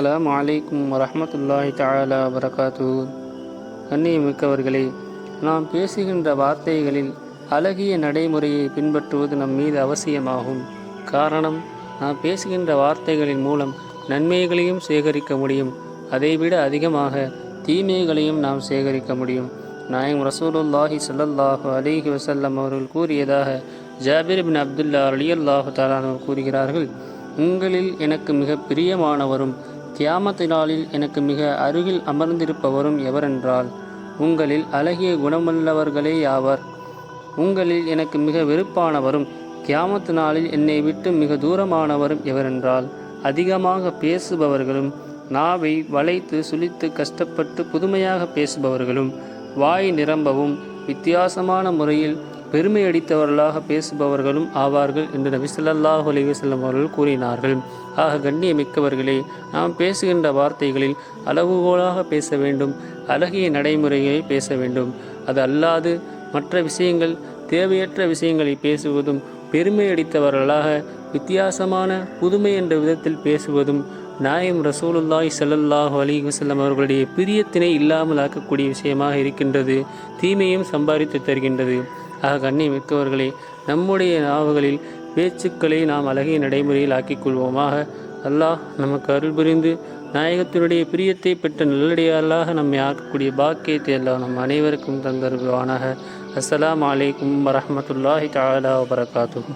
அஸ்லாம் அலைக்கும் வரமத்துல்லாஹி தாலா வரகாத்து கண்ணியமிக்கவர்களே நாம் பேசுகின்ற வார்த்தைகளில் அழகிய நடைமுறையை பின்பற்றுவது நம் மீது அவசியமாகும். காரணம் நாம் பேசுகின்ற வார்த்தைகளின் மூலம் நன்மைகளையும் சேகரிக்க முடியும். அதைவிட அதிகமாக தீமைகளையும் நாம் சேகரிக்க முடியும். நாயம் ரசூலுல்லாஹி சல்லல்லாஹு அலிஹி வசல்லம் அவர்கள் கூறியதாக ஜாபிர் பின் அப்துல்லா அலியல்லாஹு தாலானு கூறுகிறார்கள் உங்களில் எனக்கு மிக பிரியமானவரும் கியாமத்து நாளில் எனக்கு மிக அருகில் அமர்ந்திருப்பவரும் எவரென்றால் உங்களில் அழகிய குணமுள்ளவர்களே யாவர்? உங்களில் எனக்கு மிக வெறுப்பானவரும் கியாமத்து நாளில் என்னை விட்டு மிக தூரமானவரும் எவரென்றால் அதிகமாக பேசுபவர்களும் நாவை வளைத்து சுழித்து கஷ்டப்பட்டு புதுமையாக பேசுபவர்களும் வாய் நிரம்பவும் வித்தியாசமான முறையில் பெருமை அடித்தவர்களாக பேசுபவர்களும் ஆவார்கள் என்று நபி சொல்லாஹ் அலிவசல்லம் அவர்கள் கூறினார்கள். ஆக கண்ணியமிக்கவர்களே நாம் பேசுகின்ற வார்த்தைகளில் அளவுகோலாக பேச வேண்டும் அழகிய நடைமுறையை பேச வேண்டும். அது அல்லாது மற்ற விஷயங்கள் தேவையற்ற விஷயங்களை பேசுவதும் பெருமை அடித்தவர்களாக வித்தியாசமான புதுமை என்ற விதத்தில் பேசுவதும் நாயம் ரசூலுல்லாய் சல்லல்லாஹ் அலைஹி வஸல்லம் அவர்களுடைய பிரியத்தினை இல்லாமல் ஆக்கக்கூடிய விஷயமாக இருக்கின்றது தீமையும் சம்பாதித்து தருகின்றது. ஆக கண்ணியம் மிக்கவர்களே நம்முடைய நாவுகளில் பேச்சுக்களை நாம் அழகிய நடைமுறையில் ஆக்கிக் கொள்வோமாக அல்லாஹ் நமக்கு அருள் புரிந்து நாயகத்தினுடைய பிரியத்தை பெற்ற நல்லடியார்களாக நம்மை ஆக்கக்கூடிய பாக்கியத்தை எல்லாம் நம் அனைவருக்கும் தந்தருவானாக அஸ்லாம் அலைக்கும் வரமத்துல்லாஹி தாலா வபரகாத்துஹு.